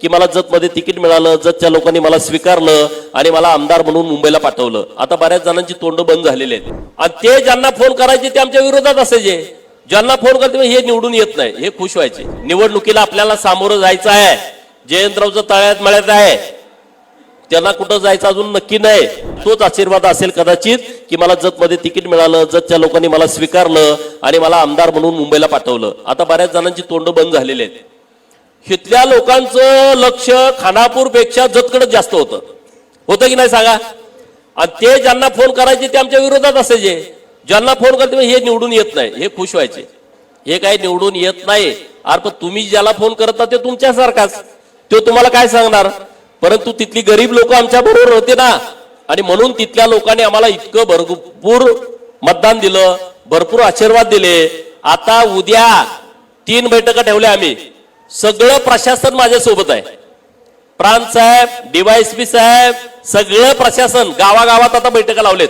की मला जतमध्ये तिकीट मिळालं जतच्या लोकांनी मला स्वीकारलं आणि मला आमदार म्हणून मुंबईला पाठवलं. आता बऱ्याच जणांची तोंड बंद झालेले आहेत. आणि ते ज्यांना फोन करायचे ते आमच्या विरोधात असायचे. ज्यांना फोन करते हे निवडून येत नाही. हे खुश व्हायचे. निवडणुकीला आपल्याला सामोरं जायचं आहे. जयंतरावचं तळ्यात मळ्यात आहे. त्यांना कुठं जायचं अजून नक्की नाही. तोच आशीर्वाद असेल कदाचित की मला जतमध्ये तिकीट मिळालं जतच्या लोकांनी मला स्वीकारलं आणि मला आमदार म्हणून मुंबईला पाठवलं. आता बऱ्याच जणांची तोंड बंद झालेली आहेत. इथल्या लोकांचं लक्ष खानापूरपेक्षा जास्त होतं. होतं की नाही सांगा? आणि ते ज्यांना फोन करायचे ते आमच्या विरोधात असायचे. ज्यांना फोन करते हे निवडून येत नाही. हे खुश व्हायचे. हे काही निवडून येत नाही. अरे पण तुम्ही ज्याला फोन करता ते तुमच्यासारखाच. तो तुम्हाला काय सांगणार? परंतु तिथली गरीब लोक आमच्या बरोबर होते ना. आणि म्हणून तिथल्या लोकांनी आम्हाला इतकं भरपूर मतदान दिलं भरपूर आशीर्वाद दिले. आता उद्या तीन बैठका ठेवल्या आम्ही. सगळं प्रशासन माझ्यासोबत आहे. प्रांत साहेब डीवायसपी साहेब सगळं प्रशासन गावागावात आता बैठका लावलेत.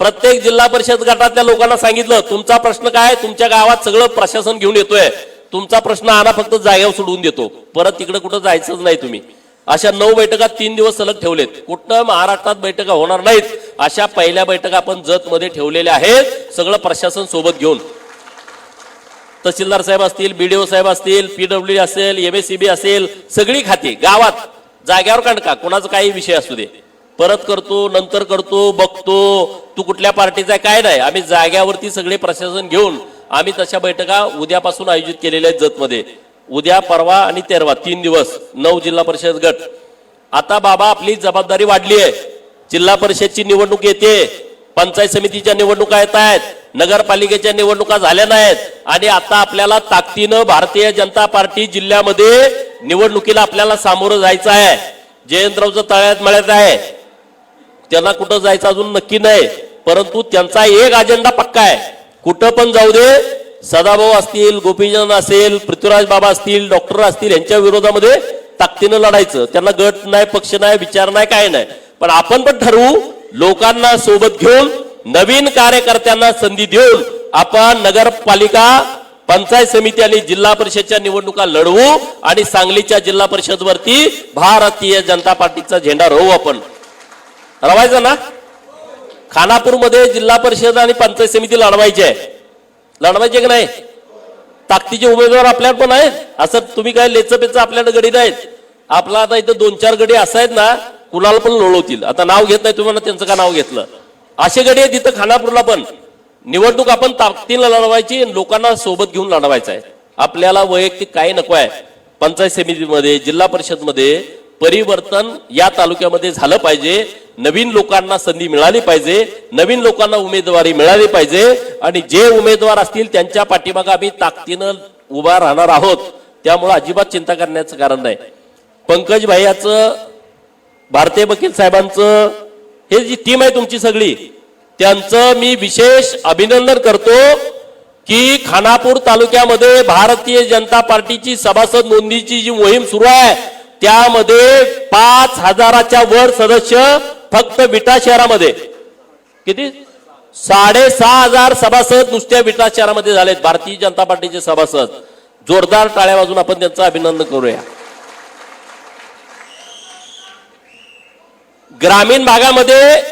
प्रत्येक जिल्हा परिषद गटातल्या लोकांना सांगितलं तुमचा प्रश्न काय तुमच्या गावात सगळं प्रशासन घेऊन येतोय. तुमचा प्रश्न आणा फक्त जागेवर सोडवून देतो. परत तिकडे कुठं जायचंच नाही तुम्ही. अशा नऊ बैठका तीन दिवस सलग ठेवलेत. कुठं महाराष्ट्रात बैठका होणार नाहीत. अशा पहिल्या बैठका आपण जतमध्ये ठेवलेल्या आहेत. सगळं प्रशासन सोबत घेऊन. तहसीलदार साहेब असतील बीडीओ साहेब असतील पीडब्ल्यू असेल एमएससीबी असेल सगळी खाती गावात जाग्यावर काढका कोणाचा काही विषय असू दे. परत करतो नंतर करतो बघतो तू कुठल्या पार्टीचा काय नाही. आम्ही जाग्यावरती सगळे प्रशासन घेऊन आम्ही तशा बैठका उद्यापासून आयोजित केलेल्या आहेत जतमध्ये. उद्या परवा आणि तेरवा तीन दिवस नऊ जिल्हा परिषद गट. आता बाबा आपली जबाबदारी वाढली आहे. जिल्हा परिषदची निवडणूक येते. पंचायत समितीच्या निवडणुका येत आहेत. नगरपालिकेच्या निवडणुका झाल्या नाहीत. आणि आता आपल्याला ताकदीनं भारतीय जनता पार्टी जिल्ह्यामध्ये निवडणुकीला आपल्याला सामोरं जायचं आहे. जयंतरावचं तळ्यात मळ्यात आहे. त्यांना कुठं जायचं अजून नक्की नाही. परंतु त्यांचा एक अजेंडा पक्का आहे. कुठं पण जाऊ दे सदाभाऊ असतील गोपीचंद असेल पृथ्वीराज बाबा असतील डॉक्टर असतील यांच्या विरोधामध्ये ताकदीनं लढायचं. त्यांना गट नाही पक्ष नाही विचार नाही काय नाही. पण आपण पण ठरवू लोकांना सोबत घेऊन नवीन कार्यकर्त्यांना संधी देऊन आपण नगरपालिका पंचायत समिती आणि जिल्हा परिषदच्या निवडणुका लढवू आणि सांगलीच्या जिल्हा परिषद वरती भारतीय जनता पार्टीचा झेंडा रोवू आपण. रवायचं ना? खानापूरमध्ये जिल्हा परिषद आणि पंचायत समिती लढवायची आहे. लढवायचे की नाही? ताकदीचे उमेदवार आपल्याला पण आहेत. असं तुम्ही काय लेचपेच आपल्याकडे गडी नाहीत. आपला आता इथं दोन चार गडी असं आहेत ना कुणाला पण लोळवतील. आता नाव घेत नाही तुम्हाला त्यांचं का नाव घेतलं? असे गडी आहेत खानापूरला पण निवडणूक आपण ताकदीला लढवायची लोकांना सोबत घेऊन लढवायचं आहे. आपल्याला वैयक्तिक काही नको आहे. पंचायत समितीमध्ये जिल्हा परिषदमध्ये परिवर्तन या तालुक्यामध्ये झालं पाहिजे. नवीन लोकांना संधी मिळाली पाहिजे. नवीन लोकांना उमेदवारी मिळाली पाहिजे. आणि जे उमेदवार असतील त्यांच्या पाठीमागे आम्ही ताकदीनं उभा राहणार आहोत. त्यामुळे अजिबात चिंता करण्याचं कारण नाही. पंकज भाई याचं भारतीय वकील साहेबांचं हे जी टीम आहे तुमची सगळी त्यांचं मी विशेष अभिनंदन करतो की खानापूर तालुक्यामध्ये भारतीय जनता पार्टीची सभासद नोंदणीची जी मोहीम सुरू आहे त्यामध्ये पाच हजाराच्या वर सदस्य फक्त विटा शहरामध्ये. किती? साडेसहा हजार सभासद नुसत्या विटा शहरामध्ये झालेत भारतीय जनता पार्टीचे सभासद. जोरदार टाळ्या वाजून आपण त्यांचं अभिनंदन करूया. ग्रामीण भागामध्ये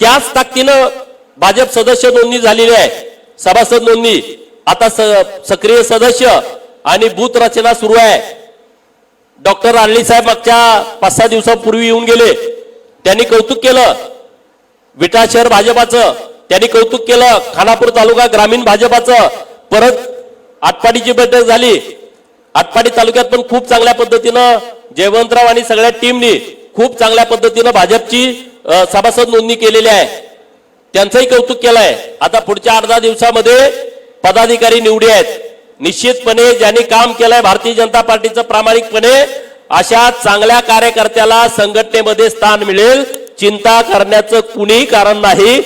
त्याच ताकदीनं भाजप सदस्य नोंदणी झालेली आहे. सभासद नोंदणी. आता स- सक्रिय सदस्य आणि बूथ रचना सुरू आहे. डॉक्टर आर्ली साहेब मागच्या पाच सहा दिवसापूर्वी येऊन गेले. त्यांनी कौतुक केलं. विटा शहर भाजपाचं. त्यांनी कौतुक केलं. खानापूर तालुका ग्रामीण भाजपाचं. परत आटपाडीची बैठक झाली. आटपाडी तालुक्यात पण खूप चांगल्या पद्धतीनं जयवंतराव आणि सगळ्या टीमनी खूप चांगल्या पद्धतीनं भाजपची सभासद नोंदणी केलेली आहे. त्यांचंही कौतुक केलंय. आता पुढच्या अर्धा दिवसामध्ये पदाधिकारी निवडी आहेत. निश्चितपणे ज्यांनी काम केलंय भारतीय जनता पार्टीचं प्रामाणिकपणे अशा चांगल्या कार्यकर्त्याला संघटनेमध्ये स्थान मिळेल. चिंता करण्याचं कुणीही कारण नाही.